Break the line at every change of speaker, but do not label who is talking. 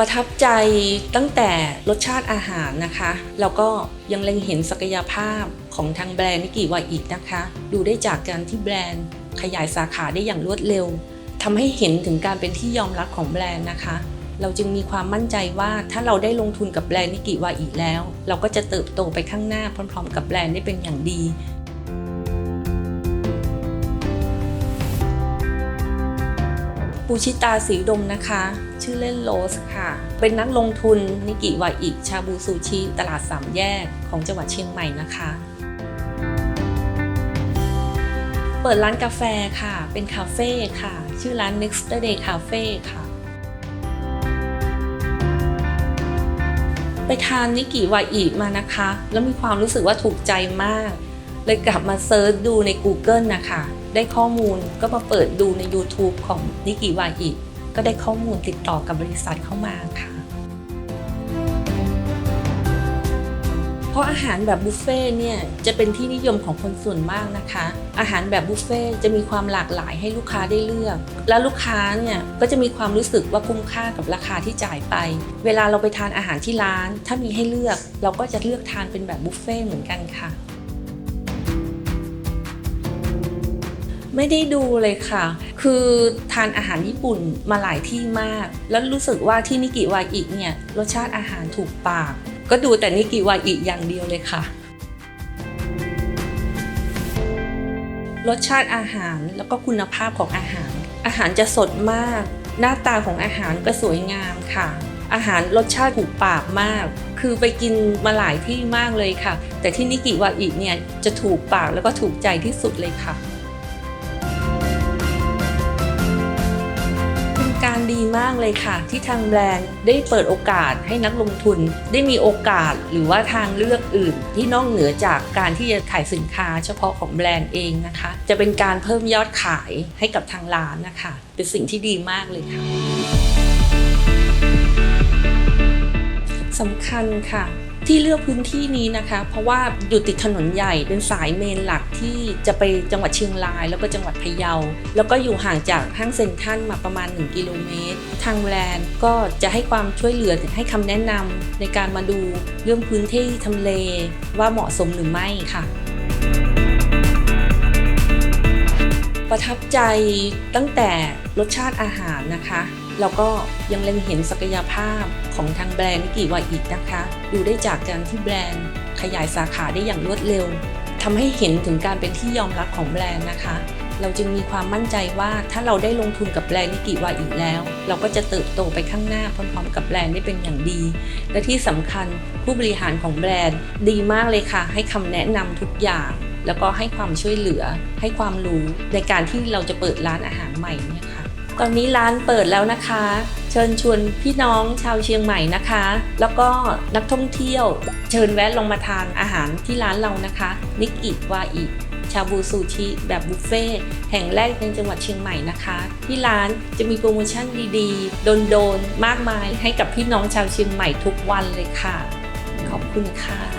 ประทับใจตั้งแต่รสชาติอาหารนะคะ แล้วก็ยังเล็งเห็นศักยภาพของทางแบรนด์นิกิวาอีกนะคะ ดูได้จากการที่แบรนด์ขยายสาขาได้อย่างรวดเร็วทำให้เห็นถึงการเป็นที่ยอมรับของแบรนด์นะคะ เราจึงมีความมั่นใจว่าถ้าเราได้ลงทุนกับแบรนด์นิกิวาอีแล้ว เราก็จะเติบโตไปข้างหน้าพร้อม ๆ กับแบรนด์ได้เป็นอย่างดี ปูชิตาสีดมนะคะ ชื่อเล่นโรสค่ะ เป็นนักลงทุนนิกิวาอิชาบูซูชิตลาดสามแยกของจังหวัดเชียงใหม่นะคะ เปิดร้านกาแฟค่ะ เป็นคาเฟ่ค่ะ ชื่อร้าน Next Day Cafe ค่ะ ไปทานนิกิวาอิมานะคะ แล้วมีความรู้สึกว่าถูกใจมาก เลยกลับมาเซิร์ชดูใน Google นะคะ ได้ข้อมูลก็มาเปิดดูใน YouTube ของนิกิวาอิก็ได้ข้อมูลติดต่อกับบริษัทเข้ามาค่ะ เพราะอาหารแบบบุฟเฟ่ต์เนี่ยจะเป็นที่นิยมของคนส่วนมากนะคะ อาหารแบบบุฟเฟ่ต์จะมีความหลากหลายให้ลูกค้าได้เลือก แล้วลูกค้าเนี่ยก็จะมีความรู้สึกว่าคุ้มค่ากับราคาที่จ่ายไป เวลาเราไปทานอาหารที่ร้าน ถ้ามีให้เลือกเราก็จะเลือกทานเป็นแบบบุฟเฟ่ต์เหมือนกันค่ะ ไม่ได้ดูเลยค่ะ คือทานอาหารญี่ปุ่นมาหลายที่มาก แล้วรู้สึกว่าที่นิกิวาอิเนี่ยรสชาติอาหารถูกปาก ก็ดูแต่นิกิวาอิอย่างเดียวเลยค่ะ รสชาติอาหารแล้วก็คุณภาพของอาหาร อาหารจะสดมาก หน้าตาของอาหารก็สวยงามค่ะอาหารรสชาติถูกปากมาก คือไปกินมาหลายที่มากเลยค่ะ แต่ที่นิกิวาอิเนี่ยจะถูกปากแล้วก็ถูกใจที่สุดเลยค่ะางดีมากเลยค่ะ ที่ทางแบรนด์ได้เปิดโอกาสให้นักลงทุน ได้มีโอกาสหรือว่าทางเลือกอื่น ที่นอกเหนือจากการที่จะขายสินค้าเฉพาะของแบรนด์เองนะคะ จะเป็นการเพิ่มยอดขายให้กับทางร้านนะคะ เป็นสิ่งที่ดีมากเลยค่ะ สำคัญค่ะ ที่เลือกพื้นที่นี้นะคะ เพราะว่าอยู่ติดถนนใหญ่เป็นสายเมนหลักที่จะไปจังหวัดเชียงราย แล้วก็จังหวัดพะเยา แล้วก็อยู่ห่างจากห้างเซ็นทรัลมาประมาณ 1 กิโลเมตร ทางแบรนด์ก็จะให้ความช่วยเหลือให้คำแนะนำในการมาดูเรื่องพื้นที่ทำเลว่าเหมาะสมหรือไม่ค่ะประทับใจตั้งแต่รสชาติอาหารนะคะ แล้วก็ยังเล็งเห็นศักยภาพของทางแบรนด์นิกิวาอีกนะคะ ดูได้จากการที่แบรนด์ขยายสาขาได้อย่างรวดเร็วทำให้เห็นถึงการเป็นที่ยอมรับของแบรนด์นะคะ เราจึงมีความมั่นใจว่าถ้าเราได้ลงทุนกับแบรนด์นิกิวาอีกแล้ว เราก็จะเติบโตไปข้างหน้าพร้อมๆ กับแบรนด์ได้เป็นอย่างดี และที่สำคัญผู้บริหารของแบรนด์ ดีมากเลยค่ะ ให้คำแนะนำทุกอย่าง แล้วก็ให้ความช่วยเหลือ ให้ความรู้ในการที่เราจะเปิดร้านอาหารใหม่เนี่ย ตอนนี้ร้านเปิดแล้วนะคะ เชิญชวนพี่น้องชาวเชียงใหม่นะคะ แล้วก็นักท่องเที่ยว เชิญแวะลงมาทานอาหารที่ร้านเรานะคะ นิกอิวาอิชาบูซูชิแบบบุฟเฟ่แห่งแรกในจังหวัดเชียงใหม่นะคะ ที่ร้านจะมีโปรโมชั่นดีๆ โดนๆ มากมายให้กับพี่น้องชาวเชียงใหม่ทุกวันเลยค่ะ ขอบคุณค่ะ